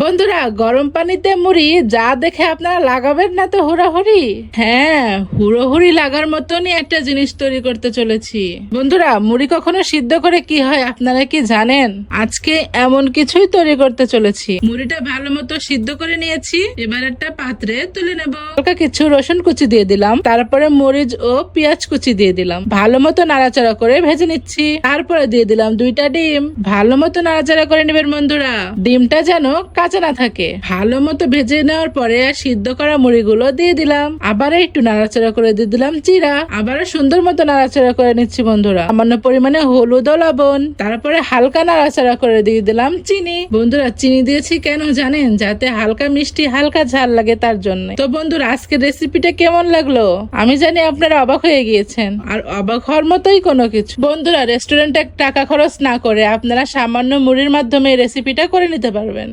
বন্ধুরা, গরম পানিতে মুড়ি যা দেখে আপনারা লাগাবেন না তো হুড়াহুড়ি? হ্যাঁ হুড়োহুড়ি লাগার মতনই একটা জিনিস তৈরি করতে চলেছি। বন্ধুরা, মুড়ি কখনো সিদ্ধ করে কি হয় আপনারা কি জানেন? আজকে এমন কিছুই তৈরি করতে চলেছি। মুড়িটা ভালো মতো সিদ্ধ করে নিয়েছি, এবার একটা পাত্রে তুলে নেব। হালকা কিছু রসুন কুচি দিয়ে দিলাম, তারপরে মরিচ ও পেঁয়াজ কুচি দিয়ে দিলাম। ভালো মতো নাড়াচাড়া করে ভেজে নিচ্ছি, তারপরে দিয়ে দিলাম দুইটা ডিম। ভালো মতো নাড়াচাড়া করে নেবেন বন্ধুরা। ডিমটা যেন কাঁচা না থাকে। ভালো মতো ভেজে নেওয়ার পরে সিদ্ধ করা মুড়িগুলো দিয়ে দিলাম। আবার একটু নাড়াচাড়া করে দিয়ে দিলাম জিরা। আবারও সুন্দর মতো নাড়াচাড়া করে নিচ্ছি বন্ধুরা। সামান্য পরিমাণে হলুদ ও লবণ। তারপরে হালকা নাড়াচাড়া করে দিয়ে দিলাম চিনি। বন্ধুরা, চিনি দিয়েছি কেন জানেন? যাতে হালকা মিষ্টি, হালকা ঝাল লাগে তার জন্য। তো বন্ধুরা আজকে রেসিপিটা কেমন লাগল? আমি জানি আপনারা অবাক হয়ে গিয়েছেন। আর অবাক হওয়ার মতোই কোনো কিছু। বন্ধুরা রেস্টুরেন্টে টাকা খরচ না করে আপনারা সামান্য মুড়ির মাধ্যমে রেসিপিটা করে নিতে পারবেন।